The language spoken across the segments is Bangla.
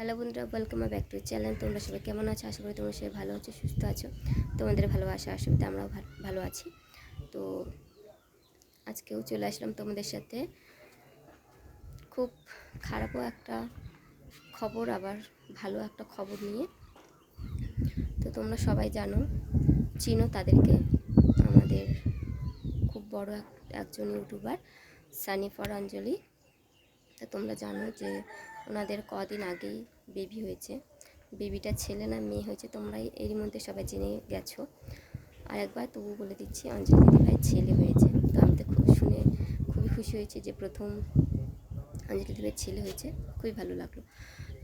হ্যালো বন্ধুরা ওয়েলকাম ব্যাক টু চ্যানেল তোমরা সবাই কেমন আছো? আশা করি তোমরা সবাই ভালো আছো, সুস্থ আছো। তোমাদের ভালোবাসা অসুবিধা আমরাও ভালো আছি। তো আজকেও চলে আসলাম তোমাদের সাথে। খুব খারাপও একটা খবর, আবার ভালো একটা খবর নিয়ে। তো তোমরা সবাই জানো, চিনো তাদেরকে। আমাদের খুব বড় এক একজন ইউটিউবার সানি ফর অঞ্জলি। তা তোমরা জানো যে ওনাদের কদিন আগেই বেবি হয়েছে। বেবিটা ছেলে না, মেয়ে হয়েছে। তোমরা এরই মধ্যে সবাই জেনে গেছো। আর একবার তবু বলে দিচ্ছি, অঞ্জলি দিদিভাই ছেলে হয়েছে। তো আমি তো খুব শুনে খুবই খুশি হয়েছি যে প্রথম অঞ্জলি দিদিভাই ছেলে হয়েছে। খুবই ভালো লাগল।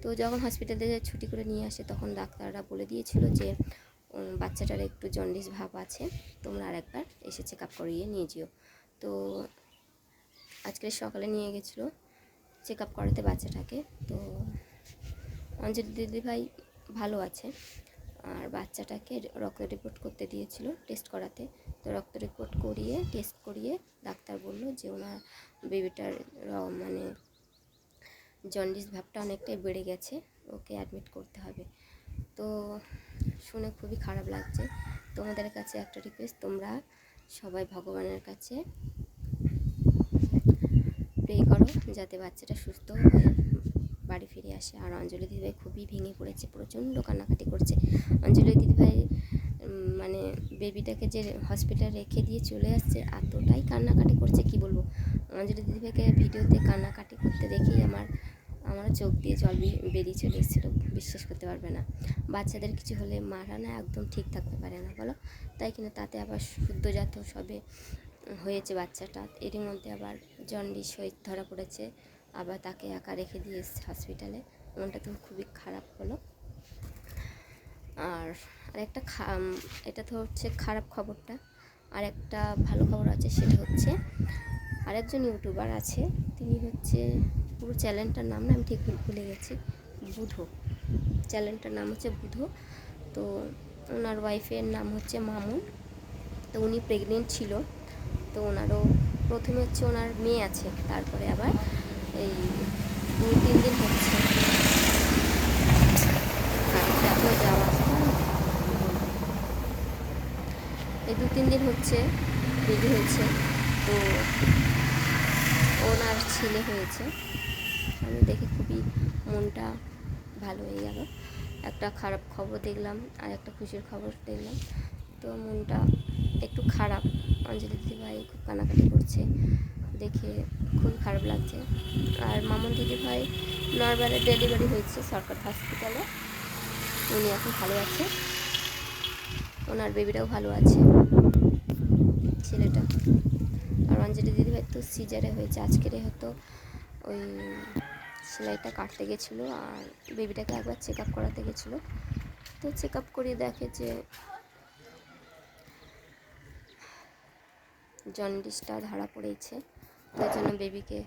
তো যখন হসপিটালে ছুটি করে নিয়ে আসে, তখন ডাক্তাররা বলে দিয়েছিল যে বাচ্চাটার একটু জন্ডিস ভাব আছে। তোমরা আরেকবার এসে চেক আপ করিয়ে নিয়ে যেও। তো আজকে সকালে নিয়ে গেছিল। চেক আপ করাতে বাচ্চাটাকে। তো অঞ্জলি দিদি ভাই ভালো আছে। আর বাচ্চাটাকে রক্ত রিপোর্ট করতে দিয়েছিল টেস্ট করাতে। তো রক্ত রিপোর্ট করিয়ে টেস্ট করিয়ে ডাক্তার বলল যে ওনার বেবিটার মানে জন্ডিস ভাবটা অনেকটাই বেড়ে গেছে, ওকে অ্যাডমিট করতে হবে। তো শুনে খুবই খারাপ লাগছে। তোমাদের কাছে একটা রিকোয়েস্ট তোমরা সবাই ভগবানের কাছে প্রে করো যাতে বাচ্চাটা সুস্থ হয়ে বাড়ি ফিরে আসে। আর অঞ্জলি দিদিভাই খুবই ভেঙে পড়েছে, প্রচণ্ড কান্নাকাটি করছে। অঞ্জলি দিদিভাই মানে বেবিটাকে যে হসপিটাল রেখে দিয়ে চলে আসছে, এতটাই কান্নাকাটি করছে, কি বলব? অঞ্জলি দিদিভাইকে ভিডিওতে কান্নাকাটি করতে দেখেই আমার আমার চোখ দিয়ে জল বেরিয়ে চলে এসেছিল, বিশ্বাস করতে পারবে না। বাচ্চাদের কিছু হলে মারা না একদম ঠিক থাকতে পারে না, বলো? তাই কিনা তাতে আবার শুদ্ধজাত সবে হয়েছে বাচ্চাটা, এরই মধ্যে আবার জন্ডিস হয়ে ধরা পড়েছে। আবার তাকে একা রেখে দিয়ে এসছে হসপিটালে মনটা তো খুবই খারাপ হলো। আর আরেকটা এটা তো হচ্ছে খারাপ খবরটা। আর একটা ভালো খবর আছে, সেটা হচ্ছে আরেকজন ইউটিউবার আছে, তিনি হচ্ছে পুরো চ্যানেলটার নাম না আমি ঠিক ভুলে গেছি, বুধো। চ্যানেলটার নাম হচ্ছে বুধো। তো ওনার ওয়াইফের নাম হচ্ছে মামুন। তো উনি প্রেগনেন্ট ছিল। তো ওনারও প্রথমে হচ্ছে ওনার মেয়ে আছে, তারপরে আবার এই দুই তিন দিন হচ্ছে। এই দু তিন দিন হচ্ছে বেবি হয়েছে, তো ওনার ছেলে হয়েছে। আমি দেখে খুবই মনটা ভালো হয়ে গেল। একটা খারাপ খবর দেখলাম, আর একটা খুশির খবর দেখলাম। তো মনটা একটু খারাপ। অঞ্জলি দিদি ভাই খুব কানাকাটি করছে। দেখে খুব খারাপ লাগছে। আর মামন দিদি ভাই নর্মালে ডেলিভারি হয়েছে সরকার হসপিটালে উনি এখন ভালো আছে। ওনার বেবিটাও ভালো আছে। ছেলেটা। আর অঞ্জলি দিদি ভাই তো সিজারে হয়েছে। আজকের হয়তো ওই সেলাইটা কাটতে গেছিল আর বেবিটাকে একবার চেক আপ করাতে গেছিল। তো চেক আপ করিয়ে দেখে যে জন্ডিসটা ধরা পড়েছে, তার জন্য বেবিকে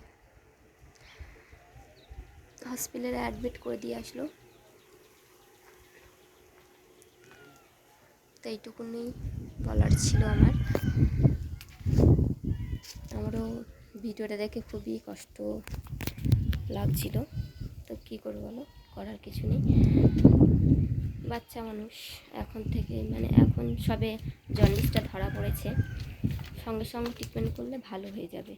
হসপিটালে অ্যাডমিট করে দিয়ে আসলো। তো এইটুকুনি বলার ছিল আমার। আমারও ভিডিওটা দেখে খুবই কষ্ট লাগছিল। তো কী করব বলো? করার কিছু নেই। বাচ্চা মানুষ এখন থেকে মানে এখন সবে জন্ডিসটা ধরা পড়েছে। সঙ্গে সঙ্গে ট্রিটমেন্ট করলে ভালো হয়ে যাবে।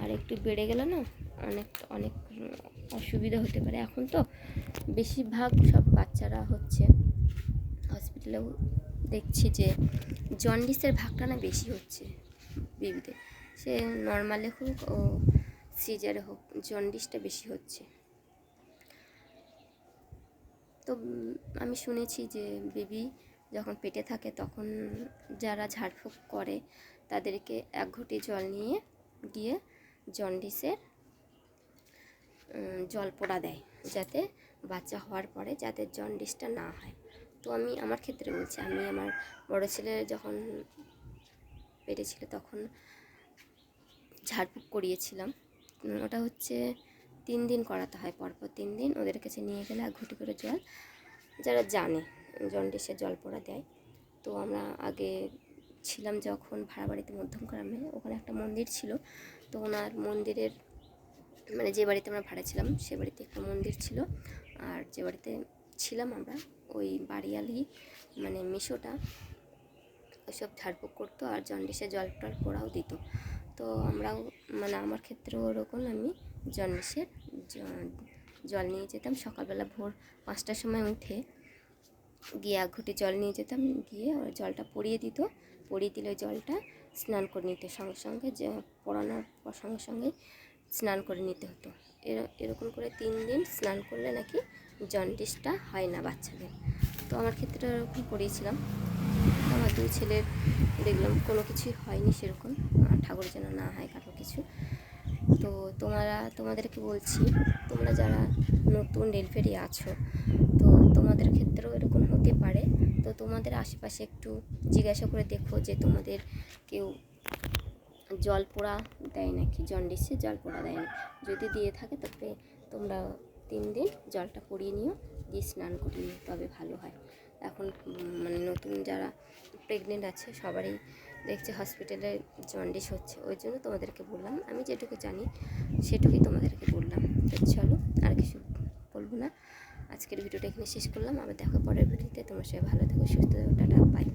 আর একটু বেড়ে গেলে না অনেক অনেক অসুবিধা হতে পারে। এখন তো বেশিরভাগ সব বাচ্চারা হচ্ছে হসপিটালেও দেখছি যে জন্ডিসের ভাগটা না বেশি হচ্ছে বেবিতে সে নর্মালে হোক ও সিজারে হোক জন্ডিসটা বেশি হচ্ছে। তো আমি শুনেছি যে বেবি যখন পেটে থাকে তখন যারা ঝাড়ফুঁক করে তাদেরকে এক ঘটি জল নিয়ে গিয়ে জন্ডিসের জল পোড়া দেয় যাতে বাচ্চা হওয়ার পরে যাতে জন্ডিসটা না হয়। তো আমি আমার ক্ষেত্রে বলছি, আমি আমার বড় ছেলে যখন পেটে ছিল তখন ঝাড়ফুঁক করিয়েছিলাম। ওটা হচ্ছে তিন দিন করাতে হয়, পরপর তিন দিন ওদের কাছে নিয়ে গেলে এক ঘুটি করে জল। যারা জানে জন্ডিসে জল পোড়া দেয়, তো আমরা আগে ছিলাম যখন ভাড়া বাড়িতে মধ্যম গ্রামে ওখানে একটা মন্দির ছিল। তো ওনার মন্দিরের মানে যে বাড়িতে আমরা ভাড়া ছিলাম, সে বাড়িতে একটা মন্দির ছিল। আর যে বাড়িতে ছিলাম আমরা, ওই বাড়িয়ালি মানে মিশোটা ওইসব ঝাড়ফুঁক করতো আর জন্ডিসে জল টল পোড়াও দিত। তো আমরাও মানে আমার ক্ষেত্রেও ওরকম, আমি জন্ডিসের জল নিয়ে যেতাম। সকালবেলা ভোর পাঁচটার সময় উঠে গিয়ে এক ঘুঁটে জল নিয়ে যেতাম, গিয়ে জলটা পরিয়ে দিত। পরিয়ে দিলে জলটা, স্নান করে নিতে সঙ্গে সঙ্গে, যে পড়ানোর সঙ্গে সঙ্গে স্নান করে নিতে হতো। এর- এরকম করে তিন দিন স্নান করলে নাকি জন্ডিসটা হয় না বাচ্চাদের। তো আমার ক্ষেত্রে ওরকম করিয়েছিলাম আমার দুই ছেলের দেখলাম কোনো কিছুই হয়নি সেরকম ঠাকুর যেন না হয় কারও কিছু। তো তোমরা, তোমাদেরকে বলছি, তোমরা যারা নতুন রেলফেরি আছো, তো তোমাদের ক্ষেত্রেও এরকম হতে পারে। তো তোমাদের আশেপাশে একটু জিজ্ঞাসা করে দেখো যে তোমাদের কেউ জল পোড়া দেয় নাকি? জন্ডিসে জল পোড়া দেয় না যদি দিয়ে থাকে তবে তোমরা তিন দিন জলটা পরিয়ে নিও, দিয়ে স্নান করে নিও, তবে ভালো হয়। এখন মানে নতুন যারা প্রেগনেন্ট আছে সবারই দেখছে হসপিটালে জন্ডিস হচ্ছে। ওই জন্য তোমাদেরকে বললাম, আমি যেটুকু জানি সেটুকুই তোমাদেরকে বললাম। চলো আর কিছু বলব না। আজকের ভিডিওটা এখানে শেষ করলাম। আবার দেখো পরের ভিডিওতে। তোমার সবাই ভালো থাকো, সুস্থ থাকো, টাটা বাই